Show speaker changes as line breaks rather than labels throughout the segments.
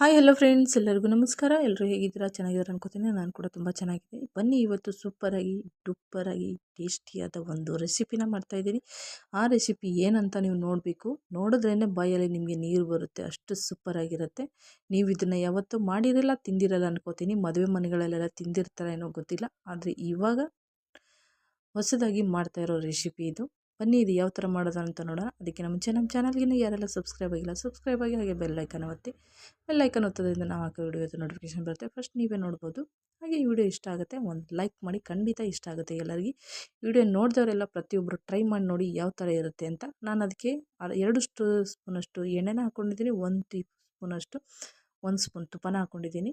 Hi hello friends ಎಲ್ಲರಿಗೂ ನಮಸ್ಕಾರ. ಎಲ್ಲರೂ ಹೇಗಿದ್ದೀರಾ? ಚೆನ್ನಾಗಿದ್ದಾರೆ ಅನ್ಕೋತೀನಿ. ನಾನು ಕೂಡ ತುಂಬ ಚೆನ್ನಾಗಿದ್ದೀನಿ. ಬನ್ನಿ, ಇವತ್ತು ಸೂಪರಾಗಿ, ಡುಪ್ಪರಾಗಿ, ಟೇಸ್ಟಿಯಾದ ಒಂದು ರೆಸಿಪಿನ ಮಾಡ್ತಾಯಿದ್ದೀನಿ ಆ ರೆಸಿಪಿ ಏನಂತ ನೀವು ನೋಡಬೇಕು. ನೋಡಿದ್ರೇ ಬಾಯಲ್ಲಿ ನಿಮಗೆ ನೀರು ಬರುತ್ತೆ. ಅಷ್ಟು ಸೂಪರಾಗಿರುತ್ತೆ. ನೀವು ಇದನ್ನು ಯಾವತ್ತೂ ಮಾಡಿರಲ್ಲ, ತಿಂದಿರಲ್ಲ ಅನ್ಕೋತೀನಿ. ಮದುವೆ ಮನೆಗಳಲ್ಲೆಲ್ಲ ತಿಂದಿರ್ತಾರೇನೋ ಗೊತ್ತಿಲ್ಲ. ಆದರೆ ಇವಾಗ ಹೊಸದಾಗಿ ಮಾಡ್ತಾ ಇರೋ ರೆಸಿಪಿ ಇದು. ಬನ್ನಿ, ಇದು ಯಾವ ಥರ ಮಾಡೋದು ಅಂತ ನೋಡೋಣ. ಅದಕ್ಕೆ ನಮ್ಮ ನಮ್ಮ ಚಾನಲ್ಗಿನ ಯಾರೆಲ್ಲ ಸಬ್ಸ್ಕ್ರೈಬ್ ಆಗಿಲ್ಲ, ಸಬ್ಸ್ಕ್ರೈಬ್ ಆಗಿ ಹಾಗೆ ಬೆಲ್ಲೈಕನ್ ಒತ್ತಿ. ಬೆಲ್ಲೈಕನ್ ಒತ್ತೋದ್ರಿಂದ ನಾವು ಹಾಕೋ ವಿಡಿಯೋದು ನೋಟಿಫಿಕೇಶನ್ ಬರುತ್ತೆ. ಫಸ್ಟ್ ನೀವೇ ನೋಡ್ಬೋದು. ಹಾಗೆ ಈ ವಿಡಿಯೋ ಇಷ್ಟ ಆಗುತ್ತೆ, ಒಂದು ಲೈಕ್ ಮಾಡಿ, ಖಂಡಿತ ಇಷ್ಟ ಆಗುತ್ತೆ ಎಲ್ಲರಿಗೆ. ವಿಡಿಯೋ ನೋಡಿದವರೆಲ್ಲ ಪ್ರತಿಯೊಬ್ಬರು ಟ್ರೈ ಮಾಡಿ ನೋಡಿ ಯಾವ ಥರ ಇರುತ್ತೆ ಅಂತ. ನಾನು ಅದಕ್ಕೆ ಎರಡು ಸ್ಪೂನಷ್ಟು ಎಣ್ಣೆನ ಹಾಕ್ಕೊಂಡಿದ್ದೀನಿ ಒಂದು ಟೀ ಸ್ಪೂನಷ್ಟು, ಒಂದು ಸ್ಪೂನ್ ತುಪ್ಪನ ಹಾಕ್ಕೊಂಡಿದ್ದೀನಿ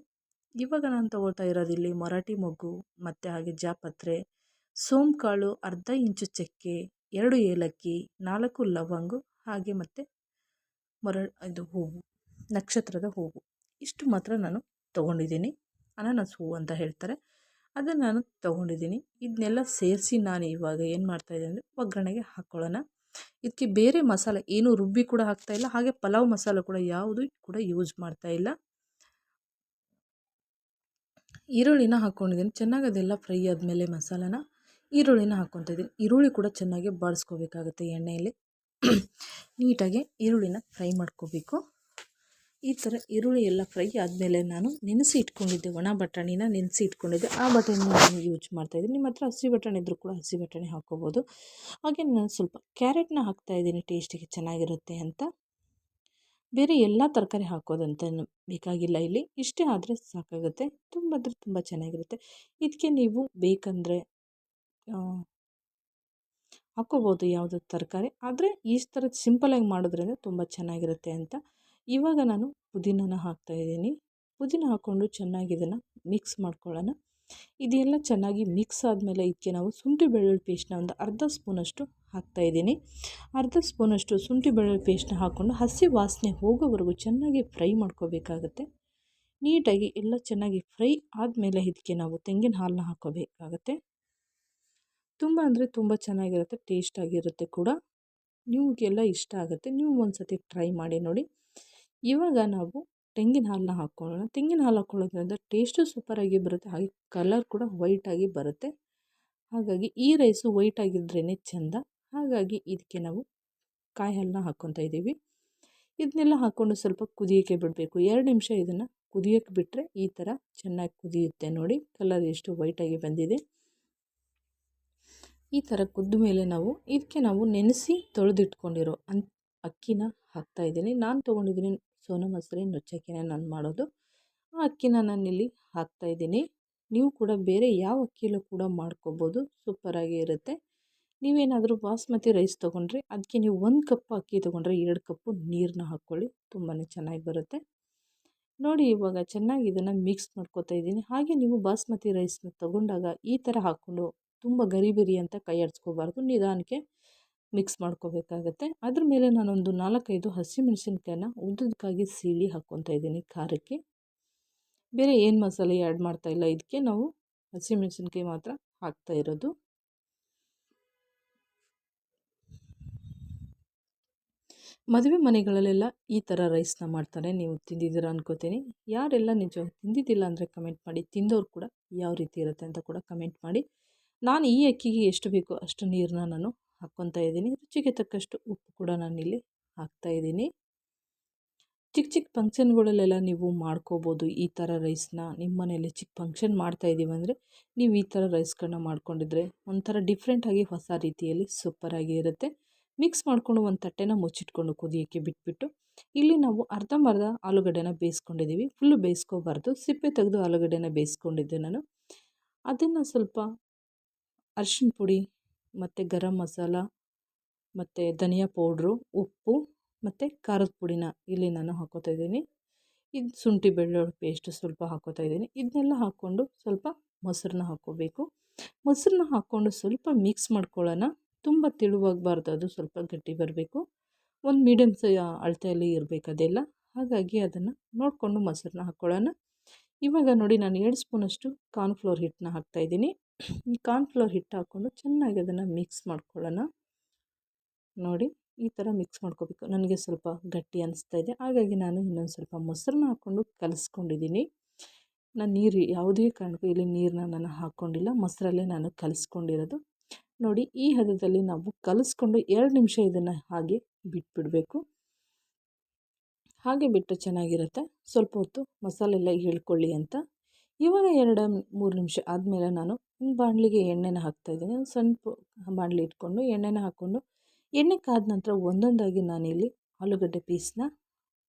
ಇವಾಗ ನಾನು ತೊಗೊಳ್ತಾ ಇರೋದು ಇಲ್ಲಿ ಮರಾಠಿ ಮೊಗ್ಗು, ಮತ್ತು ಹಾಗೆ ಜಾಪತ್ರೆ, ಸೋಂಕಾಳು, ಅರ್ಧ ಇಂಚು ಚಕ್ಕೆ ಎರಡು ಏಲಕ್ಕಿ, ನಾಲ್ಕು ಲವಂಗ, ಹಾಗೆ ಮತ್ತು ಮರ, ಇದು ಹೂವು, ನಕ್ಷತ್ರದ ಹೂವು. ಇಷ್ಟು ಮಾತ್ರ ನಾನು ತೊಗೊಂಡಿದ್ದೀನಿ. ಅನಾನಸ್ ಹೂವು ಅಂತ ಹೇಳ್ತಾರೆ. ಅದನ್ನು ನಾನು ತೊಗೊಂಡಿದ್ದೀನಿ. ಇದನ್ನೆಲ್ಲ ಸೇರಿಸಿ ನಾನು ಇವಾಗ ಏನು ಮಾಡ್ತಾಯಿದ್ದೀನಿ ಅಂದರೆ ಒಗ್ಗರಣೆಗೆ ಹಾಕ್ಕೊಳ್ಳೋಣ ಇದಕ್ಕೆ ಬೇರೆ ಮಸಾಲೆ ಏನೂ ರುಬ್ಬಿ ಕೂಡ ಹಾಕ್ತಾಯಿಲ್ಲ ಹಾಗೆ ಪಲಾವ್ ಮಸಾಲೆ ಕೂಡ ಯಾವುದು ಕೂಡ ಯೂಸ್ ಮಾಡ್ತಾಯಿಲ್ಲ ಈರುಳ್ಳಿನ ಹಾಕ್ಕೊಂಡಿದ್ದೀನಿ ಚೆನ್ನಾಗಿ ಅದೆಲ್ಲ ಫ್ರೈ ಆದಮೇಲೆ ಮಸಾಲನ ಈರುಳ್ಳಿನ ಹಾಕ್ಕೊತಾ ಇದ್ದೀನಿ. ಈರುಳ್ಳಿ ಕೂಡ ಚೆನ್ನಾಗಿ ಬಾಡಿಸ್ಕೋಬೇಕಾಗುತ್ತೆ ಎಣ್ಣೆಯಲ್ಲಿ. ನೀಟಾಗಿ ಈರುಳ್ಳಿನ ಫ್ರೈ ಮಾಡ್ಕೋಬೇಕು. ಈ ಥರ ಈರುಳ್ಳಿ ಎಲ್ಲ ಫ್ರೈ ಆದಮೇಲೆ ನಾನು ನೆನೆಸಿ ಇಟ್ಕೊಂಡಿದ್ದೆ. ಒಣ ಬಟಾಣಿನ ನೆನೆಸಿ ಇಟ್ಕೊಂಡಿದ್ದೆ. ಆ ಬಟಾಣಿನ ನಾನು ಯೂಸ್ ಮಾಡ್ತಾಯಿದ್ದೀನಿ ನಿಮ್ಮ ಹತ್ರ ಹಸಿ ಬಟಾಣಿ ಇದ್ದರೂ ಕೂಡ ಹಸಿ ಬಟಾಣಿ ಹಾಕ್ಕೋಬೋದು. ಹಾಗೆ ನಾನು ಸ್ವಲ್ಪ ಕ್ಯಾರೆಟ್ನ ಹಾಕ್ತಾಯಿದ್ದೀನಿ ಟೇಸ್ಟಿಗೆ ಚೆನ್ನಾಗಿರುತ್ತೆ ಅಂತ. ಬೇರೆ ಎಲ್ಲ ತರಕಾರಿ ಹಾಕೋದಂತ ಬೇಕಾಗಿಲ್ಲ ಇಲ್ಲಿ. ಇಷ್ಟೇ ಆದರೆ ಸಾಕಾಗುತ್ತೆ. ತುಂಬ ಅಂದರೆ ತುಂಬ ಚೆನ್ನಾಗಿರುತ್ತೆ. ಇದಕ್ಕೆ ನೀವು ಬೇಕಂದರೆ ಹಾಕ್ಕೋಬೋದು ಯಾವುದೇ ತರಕಾರಿ. ಆದರೆ ಈ ಥರದ್ದು ಸಿಂಪಲಾಗಿ ಮಾಡೋದ್ರಿಂದ ತುಂಬ ಚೆನ್ನಾಗಿರುತ್ತೆ ಅಂತ. ಇವಾಗ ನಾನು ಪುದೀನನ ಹಾಕ್ತಾಯಿದ್ದೀನಿ ಪುದೀನ ಹಾಕ್ಕೊಂಡು ಚೆನ್ನಾಗಿ ಇದನ್ನು ಮಿಕ್ಸ್ ಮಾಡ್ಕೊಳ್ಳೋಣ. ಇದೆಲ್ಲ ಚೆನ್ನಾಗಿ ಮಿಕ್ಸ್ ಆದಮೇಲೆ ಇದಕ್ಕೆ ನಾವು ಶುಂಠಿ ಬೆಳ್ಳುಳ್ಳಿ ಪೇಸ್ಟ್ನ ಒಂದು ಅರ್ಧ ಸ್ಪೂನಷ್ಟು ಹಾಕ್ತಾಯಿದ್ದೀನಿ ಅರ್ಧ ಸ್ಪೂನಷ್ಟು ಶುಂಠಿ ಬೆಳ್ಳುಳ್ಳಿ ಪೇಸ್ಟ್ನ ಹಾಕ್ಕೊಂಡು ಹಸಿ ವಾಸನೆ ಹೋಗೋವರೆಗೂ ಚೆನ್ನಾಗಿ ಫ್ರೈ ಮಾಡ್ಕೋಬೇಕಾಗುತ್ತೆ. ನೀಟಾಗಿ ಎಲ್ಲ ಚೆನ್ನಾಗಿ ಫ್ರೈ ಆದಮೇಲೆ ಇದಕ್ಕೆ ನಾವು ತೆಂಗಿನ ಹಾಲನ್ನ ಹಾಕ್ಕೋಬೇಕಾಗತ್ತೆ. ತುಂಬ ಅಂದರೆ ತುಂಬ ಚೆನ್ನಾಗಿರುತ್ತೆ ಟೇಸ್ಟಾಗಿರುತ್ತೆ ಕೂಡ. ನಿಮಗೆಲ್ಲ ಇಷ್ಟ ಆಗುತ್ತೆ, ನೀವು ಒಂದು ಸತಿ ಟ್ರೈ ಮಾಡಿ ನೋಡಿ. ಇವಾಗ ನಾವು ತೆಂಗಿನ ಹಾಲನ್ನ ಹಾಕ್ಕೊಳ್ಳೋಣ ತೆಂಗಿನ ಹಾಲು ಹಾಕ್ಕೊಳ್ಳೋದ್ರಿಂದ ಟೇಸ್ಟು ಸೂಪರಾಗಿ ಬರುತ್ತೆ, ಹಾಗೆ ಕಲರ್ ಕೂಡ ವೈಟಾಗಿ ಬರುತ್ತೆ. ಹಾಗಾಗಿ ಈ ರೈಸು ವೈಟಾಗಿದ್ರೇ ಚೆಂದ. ಹಾಗಾಗಿ ಇದಕ್ಕೆ ನಾವು ಕಾಯಿ ಹಾಲನ್ನ ಹಾಕ್ಕೊತಾ ಇದ್ದೀವಿ. ಇದನ್ನೆಲ್ಲ ಹಾಕ್ಕೊಂಡು ಸ್ವಲ್ಪ ಕುದಿಯೋಕ್ಕೆ ಬಿಡಬೇಕು. ಎರಡು ನಿಮಿಷ ಇದನ್ನು ಕುದಿಯೋಕ್ಕೆ ಬಿಟ್ಟರೆ ಈ ಥರ ಚೆನ್ನಾಗಿ ಕುದಿಯುತ್ತೆ ನೋಡಿ. ಕಲರ್ ಎಷ್ಟು ವೈಟಾಗಿ ಬಂದಿದೆ. ಈ ಥರ ಕುದ್ದ ಮೇಲೆ ನಾವು ಇದಕ್ಕೆ ನಾವು ನೆನೆಸಿ ತೊಳೆದಿಟ್ಕೊಂಡಿರೋ ಅನ್ ಅಕ್ಕಿನ ಹಾಕ್ತಾಯಿದ್ದೀನಿ ನಾನು ತೊಗೊಂಡಿದ್ದೀನಿ ಸೋನಾ ಮಸೂರಿ ನುಚ್ಚಕ್ಕಿನ ನಾನು ಮಾಡೋದು. ಆ ಅಕ್ಕಿನ ನಾನಿಲ್ಲಿ ಹಾಕ್ತಾಯಿದ್ದೀನಿ ನೀವು ಕೂಡ ಬೇರೆ ಯಾವ ಅಕ್ಕಿಲೂ ಕೂಡ ಮಾಡ್ಕೋಬೋದು. ಸೂಪರಾಗಿ ಇರುತ್ತೆ. ನೀವೇನಾದರೂ ಬಾಸ್ಮತಿ ರೈಸ್ ತೊಗೊಂಡ್ರೆ ಅದಕ್ಕೆ ನೀವು ಒಂದು ಕಪ್ ಅಕ್ಕಿ ತೊಗೊಂಡ್ರೆ ಎರಡು ಕಪ್ಪು ನೀರನ್ನ ಹಾಕ್ಕೊಳ್ಳಿ. ತುಂಬಾ ಚೆನ್ನಾಗಿ ಬರುತ್ತೆ. ನೋಡಿ ಇವಾಗ ಚೆನ್ನಾಗಿ ಇದನ್ನು ಮಿಕ್ಸ್ ಮಾಡ್ಕೋತಾ ಇದ್ದೀನಿ. ಹಾಗೆ ನೀವು ಬಾಸ್ಮತಿ ರೈಸ್ನ ತೊಗೊಂಡಾಗ ಈ ಥರ ಹಾಕ್ಕೊಂಡು ತುಂಬ ಗರಿ ಅಂತ ಕೈ ಆಡಿಸ್ಕೋಬಾರ್ದು. ನಿಧಾನಕ್ಕೆ ಮಿಕ್ಸ್ ಮಾಡ್ಕೋಬೇಕಾಗತ್ತೆ. ಅದ್ರ ಮೇಲೆ ನಾನೊಂದು ನಾಲ್ಕೈದು ಹಸಿಮೆಣಸಿನ್ಕಾಯನ್ನ ಉದ್ದಕ್ಕಾಗಿ ಸೀಳಿ ಹಾಕ್ಕೊತಾ ಇದ್ದೀನಿ ಖಾರಕ್ಕೆ. ಬೇರೆ ಏನು ಮಸಾಲೆ ಆ್ಯಡ್ ಮಾಡ್ತಾ ಇಲ್ಲ ಇದಕ್ಕೆ ನಾವು ಹಸಿಮೆಣಸಿನ್ಕಾಯಿ ಮಾತ್ರ ಹಾಕ್ತಾ ಇರೋದು. ಮದುವೆ ಮನೆಗಳಲ್ಲೆಲ್ಲ ಈ ಥರ ರೈಸ್ನ ಮಾಡ್ತಾರೆ, ನೀವು ತಿಂದಿದ್ದೀರಾ ಅನ್ಕೋತೀನಿ. ಯಾರೆಲ್ಲ ನಿಜ ತಿಂದಿದ್ದಿಲ್ಲ ಅಂದರೆ ಕಮೆಂಟ್ ಮಾಡಿ, ತಿಂದವ್ರು ಕೂಡ ಯಾವ ರೀತಿ ಇರುತ್ತೆ ಅಂತ ಕೂಡ ಕಮೆಂಟ್ ಮಾಡಿ. ನಾನು ಈ ಅಕ್ಕಿಗೆ ಎಷ್ಟು ಬೇಕೋ ಅಷ್ಟು ನೀರನ್ನ ನಾನು ಹಾಕ್ಕೊತಾ ಇದ್ದೀನಿ. ರುಚಿಗೆ ತಕ್ಕಷ್ಟು ಉಪ್ಪು ಕೂಡ ನಾನಿಲ್ಲಿ ಹಾಕ್ತಾಯಿದ್ದೀನಿ ಚಿಕ್ಕ ಚಿಕ್ಕ ಫಂಕ್ಷನ್ಗಳಲ್ಲೆಲ್ಲ ನೀವು ಮಾಡ್ಕೋಬೋದು. ಈ ಥರ ರೈಸ್ನ ನಿಮ್ಮ ಮನೆಯಲ್ಲಿ ಚಿಕ್ಕ ಫಂಕ್ಷನ್ ಮಾಡ್ತಾ ಇದ್ದೀವಿ ಅಂದರೆ ನೀವು ಈ ಥರ ರೈಸ್ಗಳನ್ನ ಮಾಡ್ಕೊಂಡಿದ್ರೆ ಒಂಥರ ಡಿಫ್ರೆಂಟಾಗಿ ಹೊಸ ರೀತಿಯಲ್ಲಿ ಸೂಪರಾಗಿ ಇರುತ್ತೆ. ಮಿಕ್ಸ್ ಮಾಡಿಕೊಂಡು ಒಂದು ತಟ್ಟೆನ ಮುಚ್ಚಿಟ್ಕೊಂಡು ಕುದಿಯೋಕ್ಕೆ ಬಿಟ್ಬಿಟ್ಟು ಇಲ್ಲಿ ನಾವು ಅರ್ಧಂಬರ್ಧ ಆಲೂಗಡ್ಡೆನ ಬೇಯಿಸ್ಕೊಂಡಿದ್ದೀವಿ. ಫುಲ್ಲು ಬೇಯಿಸ್ಕೋಬಾರ್ದು. ಸಿಪ್ಪೆ ತೆಗೆದು ಆಲೂಗಡ್ಡೆನ ಬೇಯಿಸ್ಕೊಂಡಿದ್ದೆ ನಾನು. ಅದನ್ನು ಸ್ವಲ್ಪ ಅರ್ಶಿಣ ಪುಡಿ, ಮತ್ತು ಗರಂ ಮಸಾಲ, ಮತ್ತು ಧನಿಯಾ ಪೌಡ್ರು, ಉಪ್ಪು, ಮತ್ತು ಖಾರದ ಪುಡಿನ ಇಲ್ಲಿ ನಾನು ಹಾಕೋತಾ ಇದ್ದೀನಿ. ಇದು ಶುಂಠಿ ಬೆಳ್ಳುಳ್ಳಿ ಪೇಸ್ಟ್ ಸ್ವಲ್ಪ ಹಾಕೋತಾ ಇದ್ದೀನಿ. ಇದನ್ನೆಲ್ಲ ಹಾಕ್ಕೊಂಡು ಸ್ವಲ್ಪ ಮೊಸರನ್ನ ಹಾಕ್ಕೋಬೇಕು. ಮೊಸರನ್ನ ಹಾಕ್ಕೊಂಡು ಸ್ವಲ್ಪ ಮಿಕ್ಸ್ ಮಾಡ್ಕೊಳ್ಳೋಣ. ತುಂಬ ತಿಳುವಾಗಬಾರ್ದು, ಅದು ಸ್ವಲ್ಪ ಗಟ್ಟಿ ಬರಬೇಕು. ಒಂದು ಮೀಡಿಯಮ್ ಸ ಅಳತೆಯಲ್ಲಿ ಇರಬೇಕು ಅದೆಲ್ಲ. ಹಾಗಾಗಿ ಅದನ್ನು ನೋಡಿಕೊಂಡು ಮೊಸರನ್ನ ಹಾಕ್ಕೊಳ್ಳೋಣ. ಇವಾಗ ನೋಡಿ, ನಾನು ಎರಡು ಸ್ಪೂನಷ್ಟು ಕಾರ್ನ್ಫ್ಲೋರ್ ಹಿಟ್ಟನ್ನ ಹಾಕ್ತಾಯಿದ್ದೀನಿ ಈ ಕಾರ್ನ್ಫ್ಲೋರ್ ಹಿಟ್ಟು ಹಾಕ್ಕೊಂಡು ಚೆನ್ನಾಗಿ ಅದನ್ನು ಮಿಕ್ಸ್ ಮಾಡ್ಕೊಳ್ಳೋಣ. ನೋಡಿ, ಈ ಥರ ಮಿಕ್ಸ್ ಮಾಡ್ಕೋಬೇಕು. ನನಗೆ ಸ್ವಲ್ಪ ಗಟ್ಟಿ ಅನಿಸ್ತಾ ಇದೆ. ಹಾಗಾಗಿ ನಾನು ಇನ್ನೊಂದು ಸ್ವಲ್ಪ ಮೊಸರನ್ನ ಹಾಕ್ಕೊಂಡು ಕಲಿಸ್ಕೊಂಡಿದ್ದೀನಿ. ನಾನು ನೀರು ಯಾವುದೇ ಕಾರಣಕ್ಕೂ ಇಲ್ಲಿ ನೀರನ್ನ ನಾನು ಹಾಕ್ಕೊಂಡಿಲ್ಲ. ಮೊಸರಲ್ಲೇ ನಾನು ಕಲಿಸ್ಕೊಂಡಿರೋದು. ನೋಡಿ, ಈ ಹದದಲ್ಲಿ ನಾವು ಕಲಿಸ್ಕೊಂಡು ಎರಡು ನಿಮಿಷ ಇದನ್ನು ಹಾಗೆ ಬಿಟ್ಬಿಡಬೇಕು. ಹಾಗೆ ಬಿಟ್ಟು ಚೆನ್ನಾಗಿರುತ್ತೆ. ಸ್ವಲ್ಪ ಹೊತ್ತು ಮಸಾಲೆಲ್ಲ ಹೇಳ್ಕೊಳ್ಳಿ ಅಂತ. ಇವಾಗ ಎರಡು ಮೂರು ನಿಮಿಷ ಆದಮೇಲೆ ನಾನು ಒಂದು ಬಾಣಲಿಗೆ ಎಣ್ಣೆನ ಹಾಕ್ತಾಯಿದ್ದೀನಿ ಒಂದು ಸಣ್ಣ ಬಾಣಲಿ ಇಟ್ಕೊಂಡು ಎಣ್ಣೆನ ಹಾಕ್ಕೊಂಡು ಎಣ್ಣೆ ಕಾದ ನಂತರ ಒಂದೊಂದಾಗಿ ನಾನಿಲ್ಲಿ ಆಲೂಗಡ್ಡೆ ಪೀಸ್ನ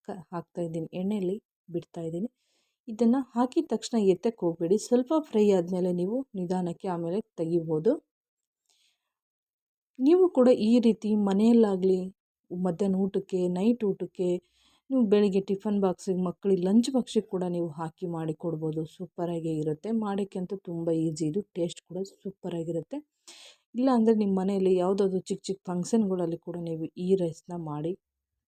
ಕ ಹಾಕ್ತಾಯಿದ್ದೀನಿ ಎಣ್ಣೆಯಲ್ಲಿ ಬಿಡ್ತಾಯಿದ್ದೀನಿ ಇದನ್ನು ಹಾಕಿದ ತಕ್ಷಣ ಎತ್ತಕ್ಕೆ ಹೋಗಬೇಡಿ. ಸ್ವಲ್ಪ ಫ್ರೈ ಆದಮೇಲೆ ನೀವು ನಿಧಾನಕ್ಕೆ ಆಮೇಲೆ ತೆಗಿಬೋದು. ನೀವು ಕೂಡ ಈ ರೀತಿ ಮನೆಯಲ್ಲಾಗಲಿ ಮಧ್ಯಾಹ್ನ ಊಟಕ್ಕೆ, ನೈಟ್ ಊಟಕ್ಕೆ ನೀವು ಬೆಳಿಗ್ಗೆ ಟಿಫನ್ ಬಾಕ್ಸಿಗೆ ಮಕ್ಕಳಿಗೆ ಲಂಚ್ ಬಾಕ್ಸಿಗೆ ಕೂಡ ನೀವು ಹಾಕಿ ಮಾಡಿ ಕೊಡ್ಬೋದು. ಸೂಪರಾಗೇ ಇರುತ್ತೆ. ಮಾಡೋಕ್ಕೆ ಅಂತೂ ತುಂಬ ಈಸಿ. ಇದು ಟೇಸ್ಟ್ ಕೂಡ ಸೂಪರಾಗಿರುತ್ತೆ. ಇಲ್ಲ ಅಂದರೆ ನಿಮ್ಮ ಮನೆಯಲ್ಲಿ ಯಾವುದಾದ್ರು ಚಿಕ್ಕ ಚಿಕ್ಕ ಫಂಕ್ಷನ್ಗಳಲ್ಲಿ ಕೂಡ ನೀವು ಈ ರೈಸ್ನ ಮಾಡಿ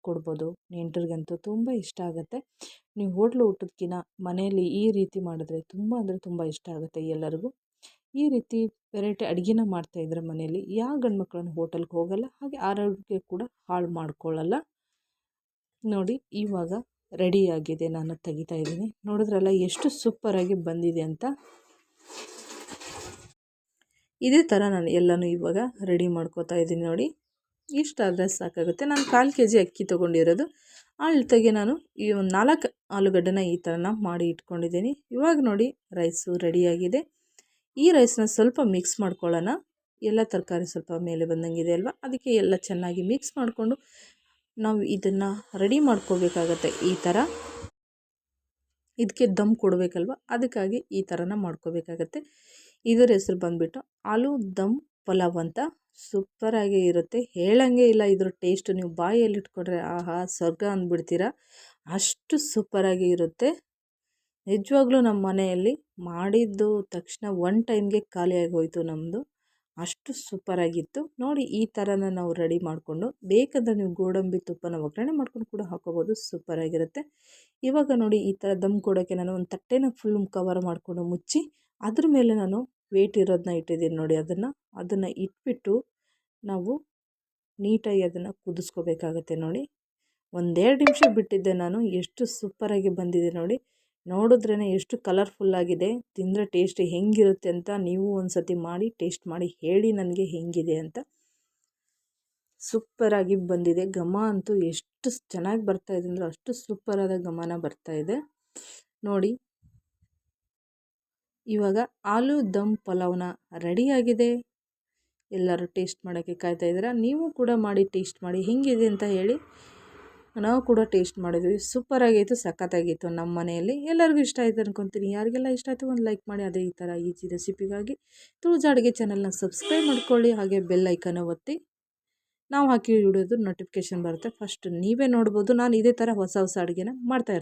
ಕೊಡ್ಬೋದು. ನೆಂಟರಿಗಂತೂ ತುಂಬ ಇಷ್ಟ ಆಗುತ್ತೆ. ನೀವು ಹೋಟ್ಲು ಊಟದಕ್ಕಿಂತ ಮನೆಯಲ್ಲಿ ಈ ರೀತಿ ಮಾಡಿದ್ರೆ ತುಂಬ ಅಂದರೆ ತುಂಬ ಇಷ್ಟ ಆಗುತ್ತೆ ಎಲ್ಲರಿಗೂ. ಈ ರೀತಿ ವೆರೈಟಿ ಅಡುಗೆನ ಮಾಡ್ತಾಯಿದ್ರೆ ಮನೆಯಲ್ಲಿ ಯಾವ ಗಂಡು ಮಕ್ಕಳನ್ನು ಹೋಟೆಲ್ಗೆ ಹೋಗಲ್ಲ, ಹಾಗೆ ಆರೋಗ್ಯ ಕೂಡ ಹಾಳು ಮಾಡ್ಕೊಳ್ಳಲ್ಲ. ನೋಡಿ, ಇವಾಗ ರೆಡಿಯಾಗಿದೆ ನಾನು ತೆಗಿತಾ ಇದ್ದೀನಿ. ನೋಡಿದ್ರಲ್ಲ, ಎಷ್ಟು ಸೂಪರಾಗಿ ಬಂದಿದೆ ಅಂತ. ಇದೇ ಥರ ನಾನು ಎಲ್ಲನೂ ಇವಾಗ ರೆಡಿ ಮಾಡ್ಕೋತಾ ಇದ್ದೀನಿ ನೋಡಿ. ಇಷ್ಟಾದರೆ ಸಾಕಾಗುತ್ತೆ. ನಾನು ಕಾಲು ಕೆ ಜಿ ಅಕ್ಕಿ ತೊಗೊಂಡಿರೋದು. ಅಳತೆಗೆ ನಾನು ಈ ಒಂದು ನಾಲ್ಕು ಆಲೂಗಡ್ಡೆನ ಈ ಥರನ ಮಾಡಿ ಇಟ್ಕೊಂಡಿದ್ದೀನಿ. ಇವಾಗ ನೋಡಿ ರೈಸು ರೆಡಿಯಾಗಿದೆ ಈ ರೈಸ್ನ ಸ್ವಲ್ಪ ಮಿಕ್ಸ್ ಮಾಡ್ಕೊಳ್ಳೋಣ. ಎಲ್ಲ ತರಕಾರಿ ಸ್ವಲ್ಪ ಮೇಲೆ ಬಂದಂಗಿದೆ ಅಲ್ವಾ? ಅದಕ್ಕೆ ಎಲ್ಲ ಚೆನ್ನಾಗಿ ಮಿಕ್ಸ್ ಮಾಡಿಕೊಂಡು ನಾವು ಇದನ್ನು ರೆಡಿ ಮಾಡ್ಕೋಬೇಕಾಗತ್ತೆ ಈ ಥರ ಇದಕ್ಕೆ ದಮ್ ಕೊಡಬೇಕಲ್ವ? ಅದಕ್ಕಾಗಿ ಈ ಥರನ ಮಾಡ್ಕೋಬೇಕಾಗತ್ತೆ. ಇದರ ಹೆಸರು ಬಂದುಬಿಟ್ಟು ಆಲೂ ದಮ್ ಪಲಾವ್ ಅಂತ ಸೂಪರಾಗಿ ಇರುತ್ತೆ. ಹೇಳಂಗೆ ಇಲ್ಲ ಇದ್ರ ಟೇಸ್ಟ್ ನೀವು ಬಾಯಲ್ಲಿ ಇಟ್ಕೊಂಡ್ರೆ ಆಹಾ ಸ್ವರ್ಗ ಅಂದ್ಬಿಡ್ತೀರಾ? ಅಷ್ಟು ಸೂಪರಾಗಿ ಇರುತ್ತೆ. ನಿಜವಾಗ್ಲೂ ನಮ್ಮ ಮನೆಯಲ್ಲಿ ಮಾಡಿದ್ದು ತಕ್ಷಣ ಒನ್ ಟೈಮ್ಗೆ ಖಾಲಿಯಾಗಿ ಹೋಯಿತು ನಮ್ಮದು ಅಷ್ಟು ಸೂಪರಾಗಿತ್ತು. ನೋಡಿ ಈ ಥರನ ನಾವು ರೆಡಿ ಮಾಡಿಕೊಂಡು ಬೇಕಾದ್ರೆ ನೀವು ಗೋಡಂಬಿ ತುಪ್ಪನ ಒಗ್ಗರಣೆ ಮಾಡ್ಕೊಂಡು ಕೂಡ ಹಾಕೋಬೋದು. ಸೂಪರಾಗಿರುತ್ತೆ. ಇವಾಗ ನೋಡಿ ಈ ಥರ ದಮ್ ಕೊಡೋಕ್ಕೆ ನಾನು ಒಂದು ತಟ್ಟೆನ ಫುಲ್ ಕವರ್ ಮಾಡಿಕೊಂಡು ಮುಚ್ಚಿ ಅದ್ರ ಮೇಲೆ ನಾನು ವೇಟ್ ಇರೋದನ್ನ ಇಟ್ಟಿದ್ದೀನಿ ನೋಡಿ ಅದನ್ನು. ಅದನ್ನು ಇಟ್ಬಿಟ್ಟು ನಾವು ನೀಟಾಗಿ ಅದನ್ನು ಕುದಿಸ್ಕೋಬೇಕಾಗತ್ತೆ ನೋಡಿ. ಒಂದೆರಡು ನಿಮಿಷ ಬಿಟ್ಟಿದ್ದೆ ನಾನು. ಎಷ್ಟು ಸೂಪರಾಗಿ ಬಂದಿದೆ ನೋಡಿ. ನೋಡಿದ್ರೇ ಎಷ್ಟು ಕಲರ್ಫುಲ್ಲಾಗಿದೆ ತಿಂದರೆ ಟೇಸ್ಟ್ ಹೆಂಗಿರುತ್ತೆ ಅಂತ ನೀವು ಒಂದು ಸತಿ ಮಾಡಿ ಟೇಸ್ಟ್ ಮಾಡಿ ಹೇಳಿ ನನಗೆ ಹೆಂಗಿದೆ ಅಂತ. ಸೂಪರಾಗಿ ಬಂದಿದೆ. ಘಮ ಅಂತೂ ಎಷ್ಟು ಚೆನ್ನಾಗಿ ಬರ್ತಾ ಇದೆ ಅಂದರೆ ಅಷ್ಟು ಸೂಪರಾದ ಘಮನ ಇದೆ. ನೋಡಿ. ಇವಾಗ ಆಲೂ ದಮ್ ಪಲಾವ್ನ ರೆಡಿಯಾಗಿದೆ ಎಲ್ಲರೂ ಟೇಸ್ಟ್ ಮಾಡೋಕ್ಕೆ ಕಾಯ್ತಾ ಇದ್ದೀರಾ? ನೀವು ಕೂಡ ಮಾಡಿ ಟೇಸ್ಟ್ ಮಾಡಿ ಹೇಗಿದೆ ಅಂತ ಹೇಳಿ. ನಾವು ಕೂಡ ಟೇಸ್ಟ್ ಮಾಡಿದ್ವಿ. ಸೂಪರಾಗಿತ್ತು ಸಖತ್ತಾಗಿತ್ತು ನಮ್ಮ ಮನೆಯಲ್ಲಿ. ಎಲ್ಲರಿಗೂ ಇಷ್ಟ ಆಯಿತು ಅನ್ಕೊತೀನಿ. ಯಾರಿಗೆಲ್ಲ ಇಷ್ಟ ಆಯಿತು ಒಂದು ಲೈಕ್ ಮಾಡಿ, ಅದೇ ಈ ಥರ ಈಜಿ ರೆಸಿಪಿಗಾಗಿ. ತುಳಜ ಅಡುಗೆ ಚಾನಲ್ನ ಸಬ್ಸ್ಕ್ರೈಬ್ ಮಾಡ್ಕೊಳ್ಳಿ, ಹಾಗೆ ಬೆಲ್ ಐಕನ ಒತ್ತಿ. ನಾವು ಹಾಕಿ ವಿಡಿಯೋದು ನೋಟಿಫಿಕೇಷನ್ ಬರುತ್ತೆ. ಫಸ್ಟ್ ನೀವೇ ನೋಡ್ಬೋದು. ನಾನು ಇದೇ ಥರ ಹೊಸ ಹೊಸ ಅಡುಗೆನ ಮಾಡ್ತಾಯಿರ್ತೀನಿ